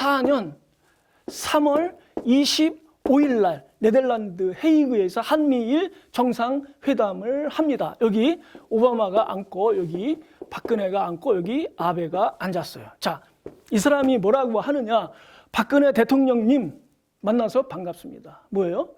2014년 3월 25일 날 네덜란드 헤이그에서 한미일 정상회담을 합니다. 여기 오바마가 앉고 여기 박근혜가 앉고 여기 아베가 앉았어요. 자, 이 사람이 뭐라고 하느냐? 박근혜 대통령님 만나서 반갑습니다. 뭐예요?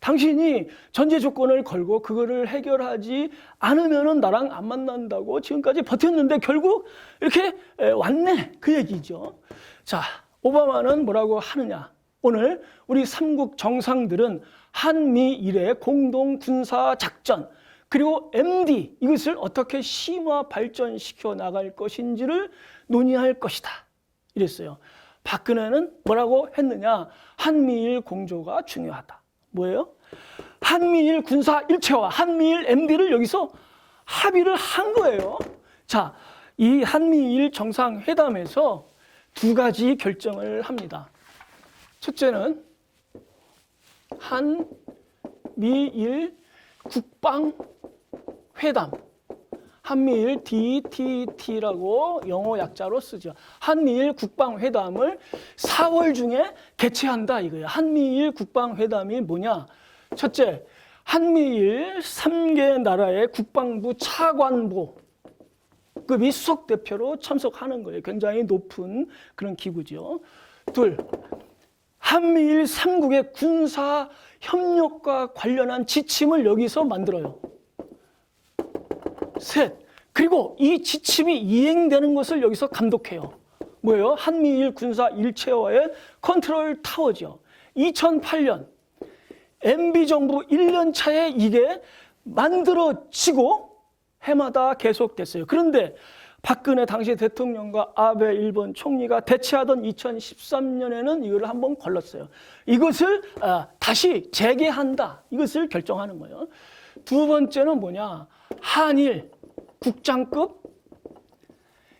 당신이 전제 조건을 걸고 그거를 해결하지 않으면은 나랑 안 만난다고 지금까지 버텼는데 결국 이렇게 에, 왔네 그 얘기죠. 자 오바마는 뭐라고 하느냐? 오늘 우리 삼국 정상들은 한미 일의 공동 군사 작전 그리고 MD 이것을 어떻게 심화 발전시켜 나갈 것인지를 논의할 것이다. 이랬어요. 박근혜는 뭐라고 했느냐? 한미일 공조가 중요하다. 뭐예요? 한미일 군사 일체화, 한미일 MD를 여기서 합의를 한 거예요. 자, 이 한미일 정상회담에서 두 가지 결정을 합니다. 첫째는 한 미일 국방 회담. 한미일 DTT라고 영어 약자로 쓰죠. 한미일 국방회담을 4월 중에 개최한다 이거예요. 한미일 국방회담이 뭐냐? 첫째, 한미일 3개 나라의 국방부 차관보 급이 수석 대표로 참석하는 거예요. 굉장히 높은 그런 기구죠. 둘, 한미일 3국의 군사 협력과 관련한 지침을 여기서 만들어요. 셋. 그리고 이 지침이 이행되는 것을 여기서 감독해요. 뭐예요? 한미일 군사 일체화의 컨트롤 타워죠. 2008년 MB 정부 1년 차에 이게 만들어지고 해마다 계속됐어요. 그런데 박근혜 당시 대통령과 아베 일본 총리가 대치하던 2013년에는 이걸 한번 걸렀어요. 이것을 아, 다시 재개한다. 이것을 결정하는 거예요. 두 번째는 뭐냐? 한일 국장급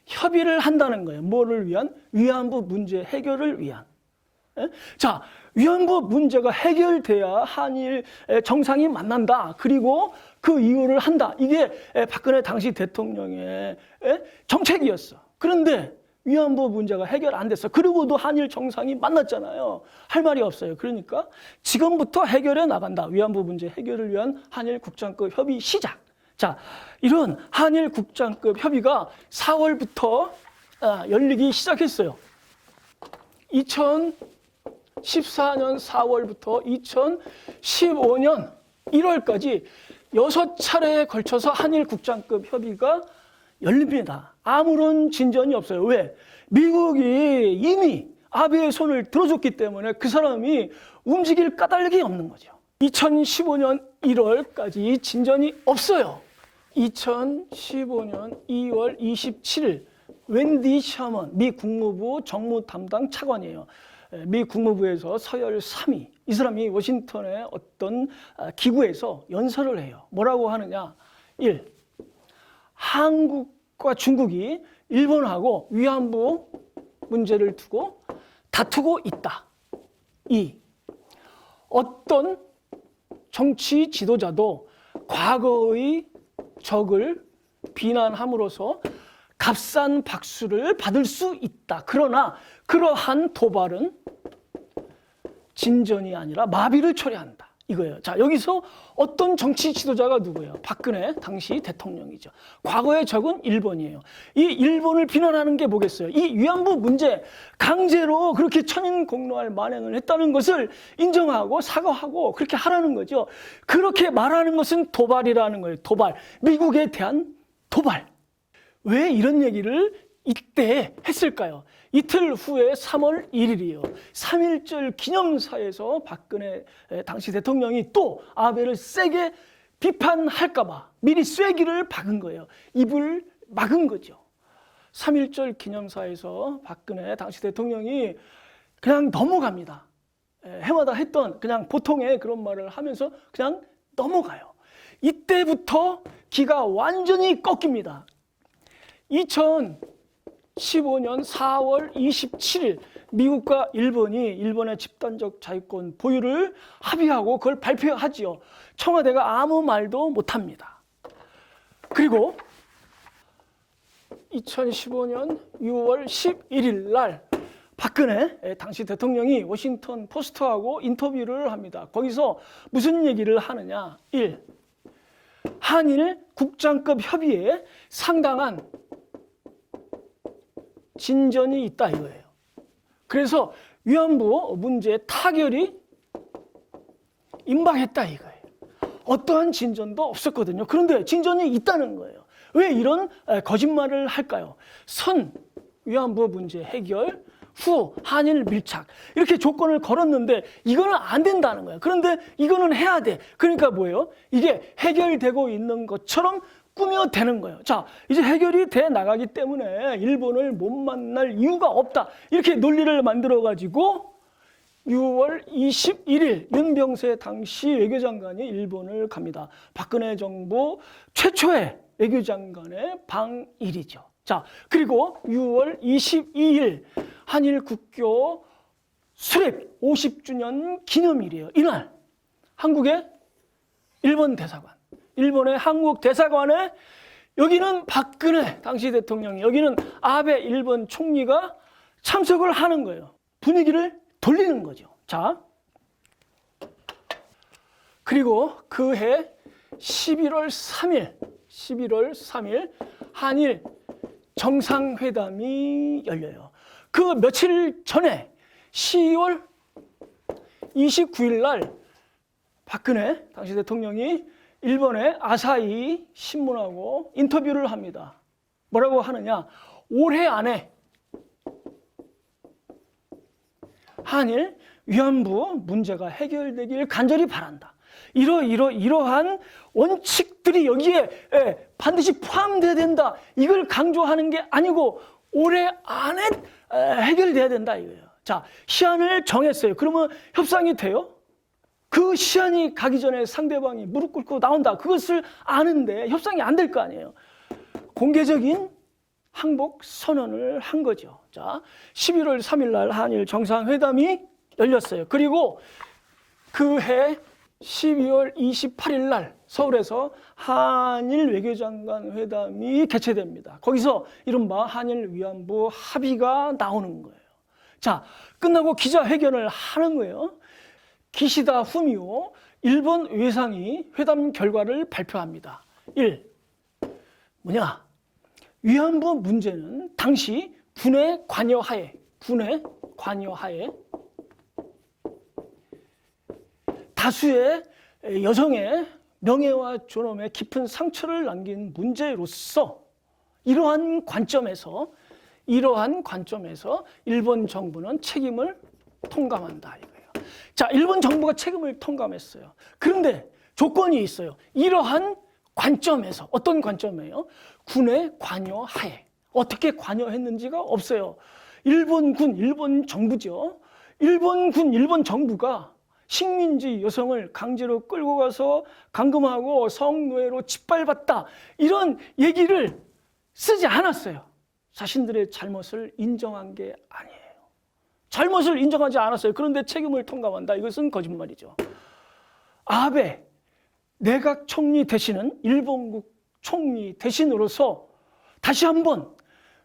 협의를 한다는 거예요. 뭐를 위한? 위안부 문제 해결을 위한. 예? 자, 위안부 문제가 해결돼야 한일 정상이 만난다. 그리고 그 이유를 한다. 이게 박근혜 당시 대통령의 정책이었어. 그런데 위안부 문제가 해결 안 됐어. 그리고도 한일 정상이 만났잖아요. 할 말이 없어요. 그러니까 지금부터 해결해 나간다. 위안부 문제 해결을 위한 한일 국장급 협의 시작. 자, 이런 한일 국장급 협의가 4월부터 아, 열리기 시작했어요. 2014년 4월부터 2015년 1월까지 여섯 차례에 걸쳐서 한일 국장급 협의가 열립니다. 아무런 진전이 없어요. 왜? 미국이 이미 아베의 손을 들어줬기 때문에 그 사람이 움직일 까닭이 없는 거죠. 2015년 1월까지 진전이 없어요. 2015년 2월 27일 웬디 셔먼 미 국무부 정무 담당 차관이에요. 미 국무부에서 서열 3위. 이 사람이 워싱턴의 어떤 기구에서 연설을 해요. 뭐라고 하느냐? 1. 한국과 중국이 일본하고 위안부 문제를 두고 다투고 있다. 2. 어떤 정치 지도자도 과거의 적을 비난함으로써 값싼 박수를 받을 수 있다. 그러나 그러한 도발은 진전이 아니라 마비를 초래한다. 이거예요. 자, 여기서 어떤 정치 지도자가 누구예요? 박근혜 당시 대통령이죠. 과거의 적은 일본이에요. 이 일본을 비난하는 게 뭐겠어요? 이 위안부 문제 강제로 그렇게 천인 공노할 만행을 했다는 것을 인정하고 사과하고 그렇게 하라는 거죠. 그렇게 말하는 것은 도발이라는 거예요. 도발. 미국에 대한 도발. 왜 이런 얘기를 이때 했을까요? 이틀 후에 3월 1일이에요. 3.1절 기념사에서 박근혜 당시 대통령이 또 아베를 세게 비판할까봐 미리 쐐기를 박은 거예요. 입을 막은 거죠. 3.1절 기념사에서 박근혜 당시 대통령이 그냥 넘어갑니다. 해마다 했던 그냥 보통의 그런 말을 하면서 그냥 넘어가요. 이때부터 기가 완전히 꺾입니다. 2015년 4월 27일 미국과 일본이 일본의 집단적 자유권 보유를 합의하고 그걸 발표하지요. 청와대가 아무 말도 못합니다. 그리고 2015년 6월 11일 날 박근혜 예, 당시 대통령이 워싱턴 포스트하고 인터뷰를 합니다. 거기서 무슨 얘기를 하느냐? 1. 한일 국장급 협의에 상당한 진전이 있다 이거예요. 그래서 위안부 문제 타결이 임박했다 이거예요. 어떠한 진전도 없었거든요. 그런데 진전이 있다는 거예요. 왜 이런 에, 거짓말을 할까요? 선 위안부 문제 해결 후 한일 밀착 이렇게 조건을 걸었는데 이거는 안 된다는 거예요. 그런데 이거는 해야 돼. 그러니까 뭐예요? 이게 해결되고 있는 것처럼 꾸며대는 거예요. 자, 이제 해결이 돼 나가기 때문에 일본을 못 만날 이유가 없다. 이렇게 논리를 만들어 가지고 6월 21일 윤병세 당시 외교장관이 일본을 갑니다. 박근혜 정부 최초의 외교장관의 방일이죠. 자, 그리고 6월 22일 한일 국교 수립 50주년 기념일이에요. 이날 한국의 일본 대사관, 일본의 한국 대사관에 여기는 박근혜 당시 대통령이 여기는 아베 일본 총리가 참석을 하는 거예요. 분위기를 돌리는 거죠. 자. 그리고 그 해 11월 3일, 11월 3일 한일 정상회담이 열려요. 그 며칠 전에 10월 29일 날 박근혜 당시 대통령이 일본의 아사히 신문하고 인터뷰를 합니다. 뭐라고 하느냐? 올해 안에 한일 위안부 문제가 해결되길 간절히 바란다. 이러 이러 이러한 원칙들이 여기에 예, 반드시 포함돼야 된다. 이걸 강조하는 게 아니고 올해 안에 에, 해결돼야 된다 이거예요. 자 시한을 정했어요. 그러면 협상이 돼요? 그 시한이 가기 전에 상대방이 무릎 꿇고 나온다. 그것을 아는데 협상이 안 될 거 아니에요. 공개적인 항복 선언을 한 거죠. 자, 11월 3일 날 한일 정상회담이 열렸어요. 그리고 그 해 12월 28일 날 서울에서 한일 외교장관 회담이 개최됩니다. 거기서 이른바 한일 위안부 합의가 나오는 거예요. 자, 끝나고 기자회견을 하는 거예요. 기시다 후미오 일본 외상이 회담 결과를 발표합니다. 1. 뭐냐? 위안부 문제는 당시 군의 관여하에 군의 관여하에 다수의 여성의 명예와 존엄에 깊은 상처를 남긴 문제로서 이러한 관점에서 이러한 관점에서 일본 정부는 책임을 통감한다. 자, 일본 정부가 책임을 통감했어요. 그런데 조건이 있어요. 이러한 관점에서 어떤 관점이에요? 군의 관여하에 어떻게 관여했는지가 없어요. 일본군, 일본 정부죠. 일본군, 일본 정부가 식민지 여성을 강제로 끌고 가서 감금하고 성노예로 짓밟았다. 이런 얘기를 쓰지 않았어요. 자신들의 잘못을 인정한 게 아니에요. 잘못을 인정하지 않았어요. 그런데 책임을 통감한다. 이것은 거짓말이죠. 아베 내각 총리 되시는 일본국 총리 대신으로서 다시 한번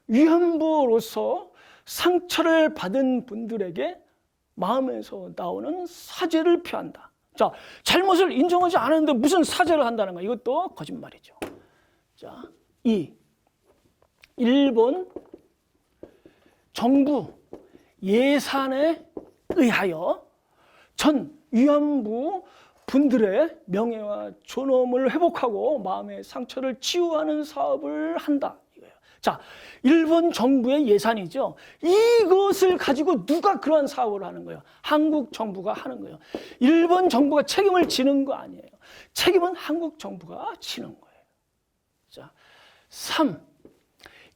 위안부로서 상처를 받은 분들에게 마음에서 나오는 사죄를 표한다. 자, 잘못을 인정하지 않았는데 무슨 사죄를 한다는 거 이것도 거짓말이죠. 자, 이 일본 정부 예산에 의하여 전 위안부 분들의 명예와 존엄을 회복하고 마음의 상처를 치유하는 사업을 한다. 자, 일본 정부의 예산이죠. 이것을 가지고 누가 그러한 사업을 하는 거예요? 한국 정부가 하는 거예요. 일본 정부가 책임을 지는 거 아니에요. 책임은 한국 정부가 지는 거예요. 자, 3.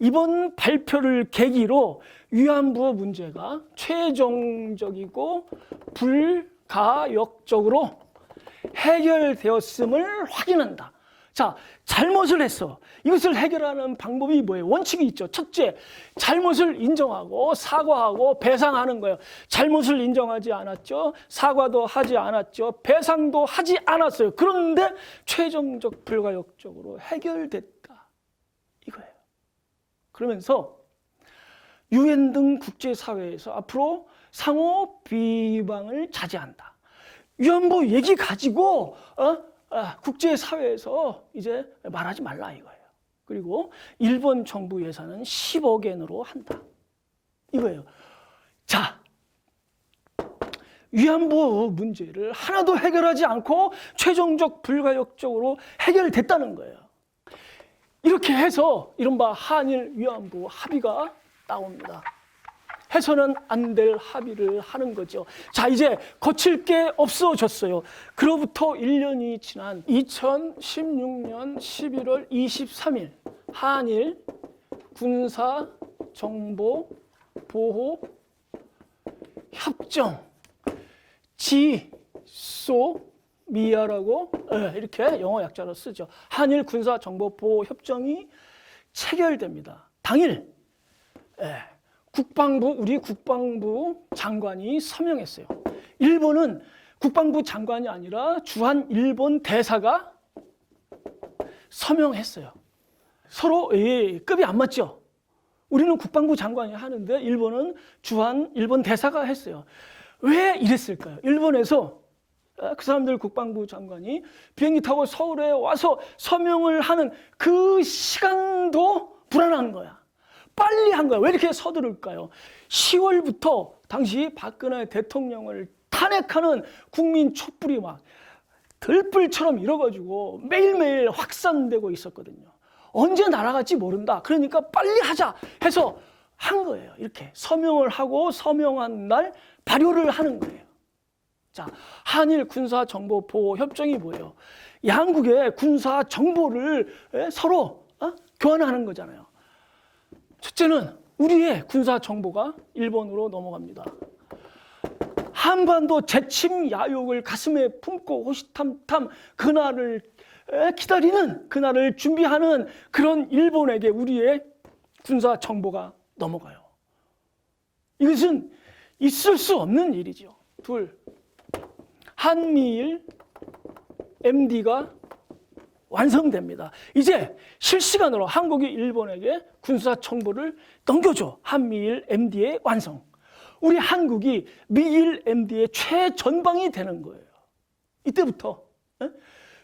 이번 발표를 계기로 위안부 문제가 최종적이고 불가역적으로 해결되었음을 확인한다. 자, 잘못을 했어. 이것을 해결하는 방법이 뭐예요? 원칙이 있죠. 첫째, 잘못을 인정하고 사과하고 배상하는 거예요. 잘못을 인정하지 않았죠. 사과도 하지 않았죠. 배상도 하지 않았어요. 그런데 최종적 불가역적으로 해결됐다. 그러면서 유엔 등 국제사회에서 앞으로 상호 비방을 자제한다. 위안부 얘기 가지고 어? 아, 국제사회에서 이제 말하지 말라 이거예요. 그리고 일본 정부 예산은 10억 엔으로 한다. 이거예요. 자, 위안부 문제를 하나도 해결하지 않고 최종적 불가역적으로 해결됐다는 거예요. 이렇게 해서 이른바 한일 위안부 합의가 나옵니다. 해서는 안 될 합의를 하는 거죠. 자, 이제 거칠 게 없어졌어요. 그로부터 1년이 지난 2016년 11월 23일 한일 군사 정보 보호 협정 지소 미아라고 예, 이렇게 영어 약자로 쓰죠. 한일 군사 정보 보호 협정이 체결됩니다. 당일 예, 국방부 우리 국방부 장관이 서명했어요. 일본은 국방부 장관이 아니라 주한 일본 대사가 서명했어요. 서로 예, 급이 안 맞죠. 우리는 국방부 장관이 하는데 일본은 주한 일본 대사가 했어요. 왜 이랬을까요? 일본에서 아, 그 사람들 국방부 장관이 비행기 타고 서울에 와서 서명을 하는 그 시간도 불안한 거야. 빨리 한 거야. 왜 이렇게 서두를까요? 10월부터 당시 박근혜 대통령을 탄핵하는 국민 촛불이 막 들불처럼 일어가지고 매일매일 확산되고 있었거든요. 언제 날아갈지 모른다. 그러니까 빨리 하자 해서 한 거예요. 이렇게 서명을 하고 서명한 날 발효를 하는 거예요. 자, 한일 군사 정보 보호 협정이 뭐예요? 양국의 군사 정보를 에, 서로 어? 교환하는 거잖아요. 첫째는 우리의 군사 정보가 일본으로 넘어갑니다. 한반도 재침 야욕을 가슴에 품고 호시탐탐 그날을 에, 기다리는 그날을 준비하는 그런 일본에게 우리의 군사 정보가 넘어가요. 이것은 있을 수 없는 일이죠. 둘, 한미일 MD가 완성됩니다. 이제 실시간으로 한국이 일본에게 군사 정보를 넘겨줘. 한미일 MD의 완성. 우리 한국이 미일 MD의 최전방이 되는 거예요. 이때부터 에?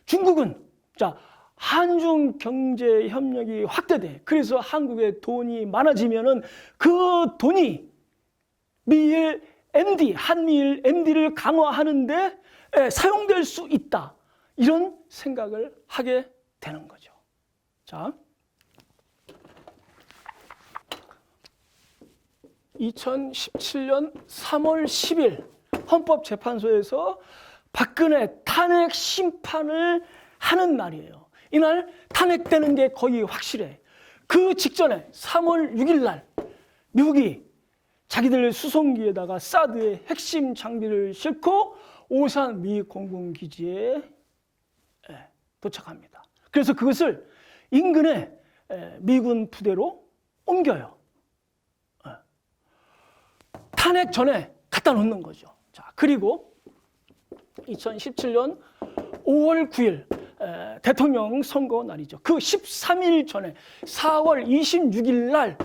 중국은 자 한중 경제 협력이 확대돼. 그래서 한국의 돈이 많아지면은 그 돈이 미일 MD, 한미일 MD를 강화하는데 에, 사용될 수 있다. 이런 생각을 하게 되는 거죠. 자. 2017년 3월 10일 헌법재판소에서 박근혜 탄핵 심판을 하는 날이에요. 이날 탄핵되는 게 거의 확실해. 그 직전에 3월 6일 날 미국이 자기들 수송기에다가 사드의 핵심 장비를 싣고 오산 미 공군기지에 예, 도착합니다. 그래서 그것을 인근의 예, 미군 부대로 옮겨요. 예. 탄핵 전에 갖다 놓는 거죠. 자, 그리고 2017년 5월 9일 에, 대통령 선거 날이죠. 그 13일 전에 4월 26일 날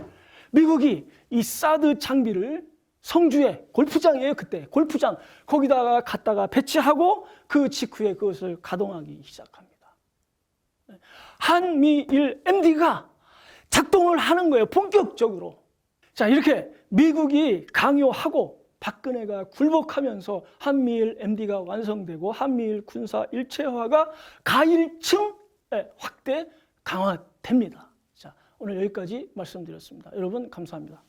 미국이 이 사드 장비를 성주에 골프장이에요 그때 골프장 거기다가 갖다가 배치하고 그 직후에 그것을 가동하기 시작합니다. 한미일 MD가 작동을 하는 거예요 본격적으로. 자 이렇게 미국이 강요하고 박근혜가 굴복하면서 한미일 MD가 완성되고 한미일 군사 일체화가 가일층 확대 강화됩니다. 자, 오늘 여기까지 말씀드렸습니다. 여러분 감사합니다.